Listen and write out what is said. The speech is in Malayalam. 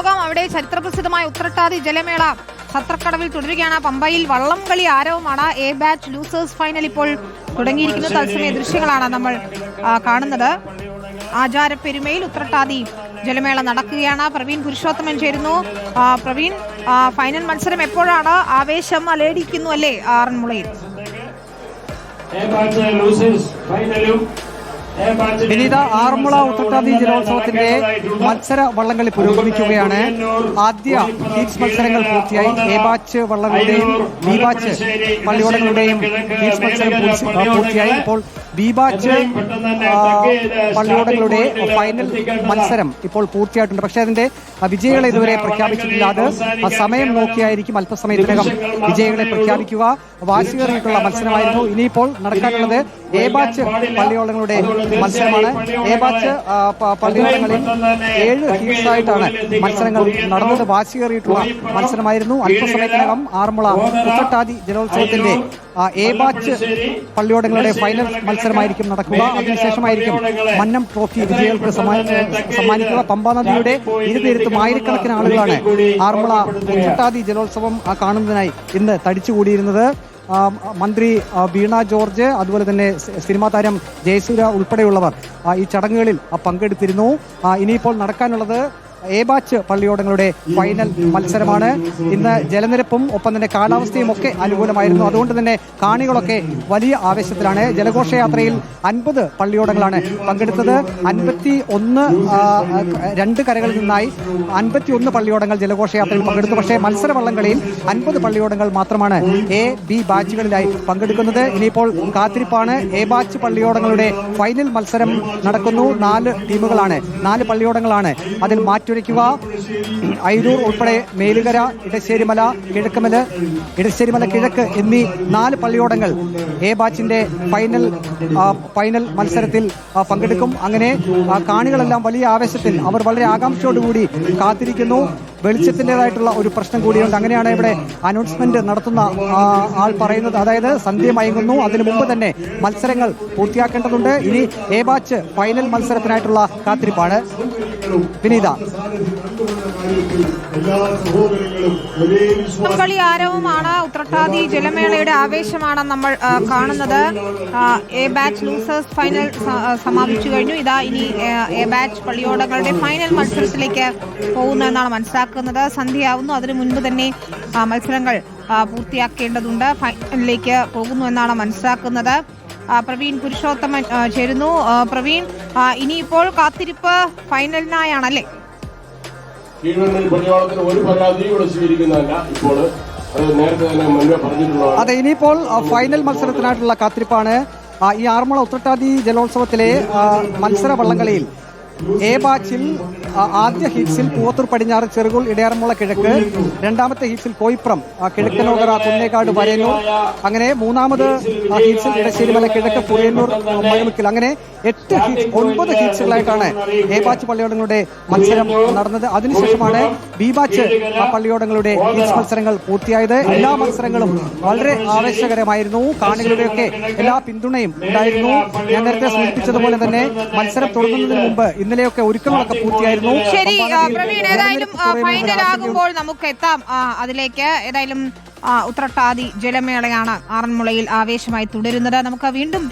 പോകാം. അവിടെ ചരിത്രപ്രസിദ്ധമായ ഉത്രട്ടാതി ജലമേള സത്രക്കടവിൽ തുടരുകയാണ്. പമ്പയിൽ വള്ളം കളി ആരവമാണ്. എ ബാച്ച് ലൂസേഴ്സ് ഫൈനൽ ഇപ്പോൾ തുടങ്ങിയിരിക്കുന്ന. തത്സമയ ദൃശ്യങ്ങളാണ് നമ്മൾ കാണുന്നത്. ആചാരപ്പെരുമയിൽ ഉത്രട്ടാതി ജലമേള നടക്കുകയാണ്. പ്രവീൺ പുരുഷോത്തമൻ ചേരുന്നു. പ്രവീൺ ഫൈനൽ മത്സരം എപ്പോഴാണ്? ആവേശം അലയടിക്കുന്നു അല്ലേ ആറന്മുളയിൽ? വിനീത ആറന്മുള ഉത്രട്ടാതി ജലോത്സവത്തിന്റെ മത്സര വള്ളംകളി പുരോഗമിക്കുകയാണ്. ആദ്യ ഹീറ്റ്സ് മത്സരങ്ങൾ പൂർത്തിയായി. എ ബാച്ച് വള്ളങ്ങളുടെയും ബി ബാച്ച് പള്ളിയോടങ്ങളുടെയും ഹീറ്റ്സ് മത്സരം പൂർത്തി- പൂർത്തിയായി. ഇപ്പോൾ ബി ബാച്ച് പള്ളിയോടങ്ങളുടെ ഫൈനൽ മത്സരം ഇപ്പോൾ പൂർത്തിയായിട്ടുണ്ട്. പക്ഷേ അതിന്റെ വിജയികളെ ഇതുവരെ പ്രഖ്യാപിച്ചിട്ടില്ല. അത് ആ സമയം നോക്കിയായിരിക്കും അല്പസമയത്തിനകം വിജയികളെ പ്രഖ്യാപിക്കുക. വാശികേറിയിട്ടുള്ള മത്സരമായിരുന്നു. ഇനിയിപ്പോൾ നടക്കാനുള്ളത് എ ബാച്ച് പള്ളിയോളങ്ങളുടെ മത്സരമാണ്. എ ബാച്ച് പള്ളിയിടങ്ങളിൽ ഏഴ് ഹീസായിട്ടാണ് മത്സരങ്ങൾ നടന്നത്. വാശിയേറിയിട്ടുള്ള മത്സരമായിരുന്നു. അല്പസമയത്തിനകം ആറന്മുള ഉത്രട്ടാതി ജലോത്സവത്തിന്റെ എ ബാച്ച് പള്ളിയോടങ്ങളുടെ ഫൈനൽ മത്സരമായിരിക്കും നടക്കുക. അതിനുശേഷമായിരിക്കും മന്നം ട്രോഫി വിജയികൾക്ക് സമ്മാ- സമ്മാനിക്കുക. പമ്പാ നദിയുടെ ഇരുതീരത്തും ആയിരക്കണക്കിന് ആളുകളാണ് ആറന്മുള ഉത്രട്ടാതി ജലോത്സവം കാണുന്നതിനായി ഇന്ന് തടിച്ചുകൂടിയിരുന്നത്. മന്ത്രി വീണ ജോർജ് അതുപോലെ തന്നെ സിനിമാ താരം ജയസൂര ഉൾപ്പെടെയുള്ളവർ ഈ ചടങ്ങുകളിൽ പങ്കെടുത്തിരുന്നു. ഇനിയിപ്പോൾ നടക്കാനുള്ളത് എ ബാച്ച് പള്ളിയോടങ്ങളുടെ ഫൈനൽ മത്സരമാണ്. ഇന്ന് ജലനിരപ്പും ഒപ്പം തന്നെ കാലാവസ്ഥയും ഒക്കെ അനുകൂലമായിരുന്നു. അതുകൊണ്ട് തന്നെ കാണികളൊക്കെ വലിയ ആവേശത്തിലാണ്. ജലഘോഷയാത്രയിൽ അൻപത് പള്ളിയോടങ്ങളാണ് പങ്കെടുത്തത്. അൻപത്തി ഒന്ന് രണ്ട് കരകളിൽ നിന്നായി അൻപത്തി ഒന്ന് പള്ളിയോടങ്ങൾ ജലഘോഷയാത്രയിൽ പങ്കെടുത്തു. പക്ഷേ മത്സര വള്ളംകളിയിൽ അൻപത് പള്ളിയോടങ്ങൾ മാത്രമാണ് എ ബി ബാച്ചുകളിലായി പങ്കെടുക്കുന്നത്. ഇനിയിപ്പോൾ കാത്തിരിപ്പാണ്. എ ബാച്ച് പള്ളിയോടങ്ങളുടെ ഫൈനൽ മത്സരം നടക്കുന്നു. നാല് ടീമുകളാണ്. നാല് പള്ളിയോടങ്ങളാണ് അതിൽ മാറ്റുരയ്ക്കുക അയിരൂർ ഉൾപ്പെടെ മേലുകര ഇടശ്ശേരിമല കിഴക്കമല ഇടശ്ശേരിമല കിഴക്ക് എന്നീ നാല് പള്ളിയോടങ്ങൾ എ ബാച്ചിന്റെ ഫൈനൽ ഫൈനൽ മത്സരത്തിൽ പങ്കെടുക്കും. അങ്ങനെ കാണികളെല്ലാം വലിയ ആവേശത്തിൽ അവർ വളരെ ആകാംക്ഷയോടുകൂടി കാത്തിരിക്കുന്നു. വെളിച്ചത്തിന്റെതായിട്ടുള്ള ഒരു പ്രശ്നം കൂടിയുണ്ട്. അങ്ങനെയാണ് ഇവിടെ അനൗൺസ്മെന്റ് നടത്തുന്ന ആൾ പറയുന്നത്. അതായത് സന്ധ്യ മയങ്ങുന്നു. അതിനു മുമ്പ് തന്നെ മത്സരങ്ങൾ പൂർത്തിയാക്കേണ്ടതുണ്ട്. ഇനി എ ബാച്ച് ഫൈനൽ മത്സരത്തിനായിട്ടുള്ള കാത്തിരിപ്പാണ്. വിനീത. കളി ആരവമാണ് ഉത്രട്ടാതി ജലമേളയുടെ ആവേശമാണ് നമ്മൾ കാണുന്നത്. എ ബാച്ച് ലൂസേഴ്സ് ഫൈനൽ സമാപിച്ചു കഴിഞ്ഞു. ഇതാ ഇനി എ ബാച്ച് പള്ളിയോടങ്ങളുടെ ഫൈനൽ മത്സരത്തിലേക്ക് പോകുന്നു എന്നാണ് മനസ്സിലാക്കുന്നത്. സന്ധ്യയാവുന്നു. അതിനു മുൻപ് തന്നെ മത്സരങ്ങൾ പൂർത്തിയാക്കേണ്ടതുണ്ട്. ഫൈനലിലേക്ക് പോകുന്നു എന്നാണ് മനസ്സിലാക്കുന്നത്. പ്രവീൺ പുരുഷോത്തമൻ ചേരുന്നു. പ്രവീൺ ഇനിയിപ്പോൾ കാത്തിരിപ്പ് ഫൈനലിനായാണല്ലേ കീഴ്വണ്ണൂർ പണിയോളത്തിന് ഒരു പരാതിയും ഇവിടെ സ്വീകരിക്കുന്നതല്ല. ഇപ്പോൾ നേരത്തെ തന്നെ മുൻപേ പറഞ്ഞിട്ടുള്ളതാണ്. അതെ ഇനിയിപ്പോൾ ഫൈനൽ മത്സരത്തിനായിട്ടുള്ള കാത്തിരിപ്പാണ്. ഈ ആറന്മുള ഉത്രട്ടാതി ജലോത്സവത്തിലെ മത്സര വള്ളംകളിയിൽ എ ബാച്ചിൽ ആദ്യ ഹീറ്റ്സിൽ പൂവത്തൂർ പടിഞ്ഞാറ് ചെറുകുൾ ഇടയാറന്മുള കിഴക്ക് രണ്ടാമത്തെ ഹീറ്റ്സിൽ കോയിപ്രം കിഴക്കനോതറ കുന്നേക്കാട് വരയന്നൂർ അങ്ങനെ മൂന്നാമത് ഹീറ്റ്സിൽ ഇടശ്ശേരിമല കിഴക്ക് പുറയന്നൂർ മഴമുക്കിൽ. അങ്ങനെ എട്ട് ഹീറ്റ്സ് ഒൻപത് ഹീറ്റ്സുകളായിട്ടാണ് എ ബാച്ച് പള്ളിയോടങ്ങളുടെ മത്സരം നടന്നത്. അതിനുശേഷമാണ് ബി ബാച്ച് പള്ളിയോടങ്ങളുടെ ഹീറ്റ്സ് മത്സരങ്ങൾ പൂർത്തിയായത്. എല്ലാ മത്സരങ്ങളും വളരെ ആവേശകരമായിരുന്നു. കാണികളുടെയൊക്കെ എല്ലാ പിന്തുണയും ഉണ്ടായിരുന്നു. ഞാൻ നേരത്തെ സൂചിപ്പിച്ചതുപോലെ തന്നെ മത്സരം തുടങ്ങുന്നതിന് മുമ്പ് ഇന്നലെയൊക്കെ ഒരുക്കങ്ങളൊക്കെ പൂർത്തിയായിരുന്നു. ശരി ആ, പമ്പാനദിയിൽ പ്രവീൺ ഏതായാലും ഫൈനൽ ആകുമ്പോൾ നമുക്ക് എത്താം അതിലേക്ക് ഏതായാലും ഉത്രട്ടാതി ജലമേളയാണ് ആറന്മുളയിൽ ആവേശമായി തുടരുന്നത്. നമുക്ക് വീണ്ടും